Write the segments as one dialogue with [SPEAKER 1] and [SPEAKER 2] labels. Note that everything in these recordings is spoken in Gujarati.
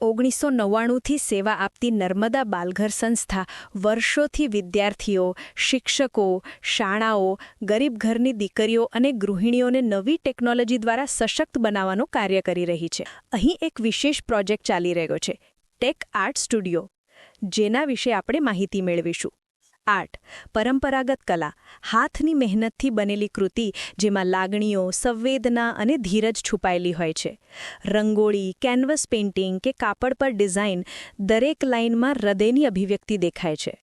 [SPEAKER 1] ઓગણીસો નવ્વાણુંથી સેવા આપતી નર્મદા બાલઘર સંસ્થા વર્ષોથી વિદ્યાર્થીઓ, શિક્ષકો, શાળાઓ, ગરીબ ઘરની દીકરીઓ અને ગૃહિણીઓને નવી ટેકનોલોજી દ્વારા સશક્ત બનાવવાનું કાર્ય કરી રહી છે. અહીં એક વિશેષ પ્રોજેક્ટ ચાલી રહ્યો છે, ટેક આર્ટ સ્ટુડિયો, જેના વિશે આપણે માહિતી મેળવીશું. આર્ટ, પરંપરાગત કલા, હાથની મહેનતથી બનેલી કૃતિ જેમાં લાગણીઓ, સંવેદના અને ધીરજ છુપાયેલી હોય છે. રંગોળી, કેનવસ પેઇન્ટિંગ કે કાપડ પર ડિઝાઇન દરેક લાઇનમાં હૃદયની અભિવ્યક્તિ દેખાય છે.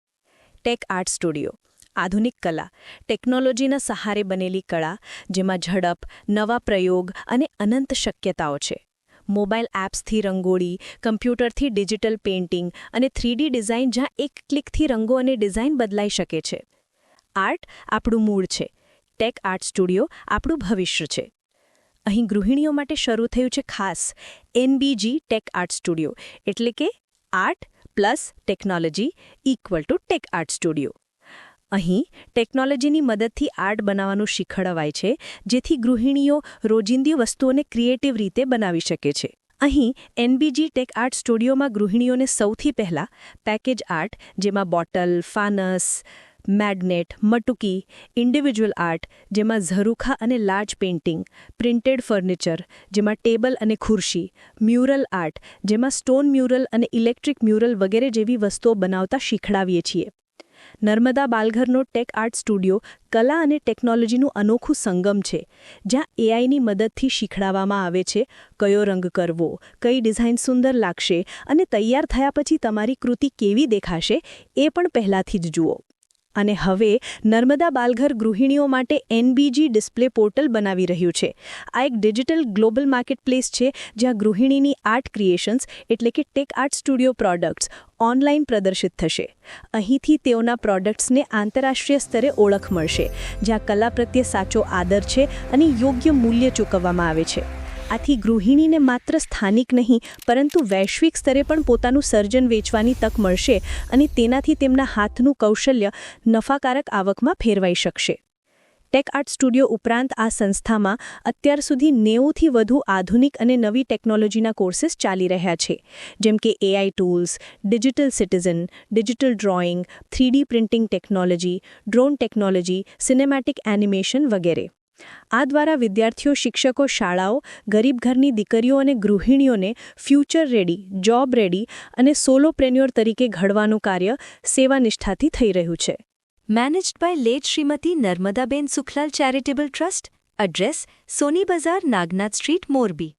[SPEAKER 1] ટેક આર્ટ સ્ટુડિયો, આધુનિક કલા, ટેકનોલોજીના સહારે બનેલી કળા જેમાં ઝડપ, નવા પ્રયોગ અને અનંત શક્યતાઓ છે. મોબાઈલ એપ્સથી રંગોળી, કમ્પ્યુટરથી ડિજિટલ પેઇન્ટિંગ અને થ્રીડી ડિઝાઇન જ્યાં એક ક્લિકથી રંગો અને ડિઝાઇન બદલાઈ શકે છે. આર્ટ આપણું મૂળ છે. ટેક આર્ટ સ્ટુડિયો આપણું ભવિષ્ય છે. અહીં ગૃહિણીઓ માટે શરૂ થયું છે ખાસ એનબીજી ટેક આર્ટ સ્ટુડિયો એટલે કે art plus technology equal to tech art studio. અહીં ટેકનોલોજીની મદદથી આર્ટ બનાવવાનું શીખવાડવાય છે, જેથી ગૃહિણીઓ રોજિંદી વસ્તુઓને ક્રિએટિવ રીતે બનાવી શકે છે. અહીં એનબીજી ટેક આર્ટ સ્ટુડિયોમાં ગૃહિણીઓને સૌથી પહેલાં પેકેજ આર્ટ, જેમાં બોટલ, ફાનસ, મેગ્નેટ, મટુકી, ઇન્ડિવિજ્યુઅલ આર્ટ, જેમાં ઝરૂખા અને લાર્જ પેઇન્ટિંગ, પ્રિન્ટેડ ફર્નિચર, જેમાં ટેબલ અને ખુરશી, મ્યુરલ આર્ટ, જેમાં સ્ટોન મ્યુરલ અને ઇલેક્ટ્રિક મ્યુરલ વગેરે જેવી વસ્તુઓ બનાવતા શીખડાવીએ છીએ. નર્મદા બાલઘરનો ટેક આર્ટ સ્ટુડિયો કલા અને ટેકનોલોજીનું અનોખું સંગમ છે, જ્યાં એઆઈની મદદથી શીખડાવવામાં આવે છે કયો રંગ કરવો, કઈ ડિઝાઇન સુંદર લાગશે અને તૈયાર થયા પછી તમારી કૃતિ કેવી દેખાશે એ પણ પહેલાંથી જ જુઓ. અને હવે નર્મદા બાલઘર ગૃહિણીઓ માટે એનબીજી ડિસ્પ્લે પોર્ટલ બનાવી રહ્યું છે. આ એક ડિજિટલ ગ્લોબલ માર્કેટપ્લેસ છે, જ્યાં ગૃહિણીની આર્ટ ક્રિએશન્સ એટલે કે tech art studio products online પ્રદર્શિત થશે. અહીંથી તેઓના પ્રોડક્ટ્સને આંતરરાષ્ટ્રીય સ્તરે ઓળખ મળશે, જ્યાં કલા પ્રત્યે સાચો આદર છે અને યોગ્ય મૂલ્ય ચૂકવવામાં આવે છે. આથી ગૃહિણીને માત્ર સ્થાનિક નહીં, પરંતુ વૈશ્વિક સ્તરે પણ પોતાનું સર્જન વેચવાની તક મળશે અને તેનાથી તેમના હાથનું કૌશલ્ય નફાકારક આવકમાં ફેરવાઈ શકશે. ટેક આર્ટ સ્ટુડિયો ઉપરાંત આ સંસ્થામાં અત્યાર સુધી નેવુંથી વધુ આધુનિક અને નવી ટેકનોલોજીના કોર્સિસ ચાલી રહ્યા છે, જેમ કે AI tools, digital citizen, digital drawing three D printing technology, drone technology, cinematic animation વગેરે. આ દ્વારા વિદ્યાર્થીઓ, શિક્ષકો, શાળાઓ, ગરીબ ઘરની દીકરીઓ અને ગૃહિણીઓને ફ્યુચર રેડી જોબ રેડી અને સોલોપ્રેન્યોર તરીકે ઘડવાનું કાર્ય સેવાનિષ્ઠાથી થઈ રહ્યું છે.
[SPEAKER 2] Managed by late Shrimati Narmadaben Sukhlal charitable trust address Soni Bazaar Nagnath street Morbi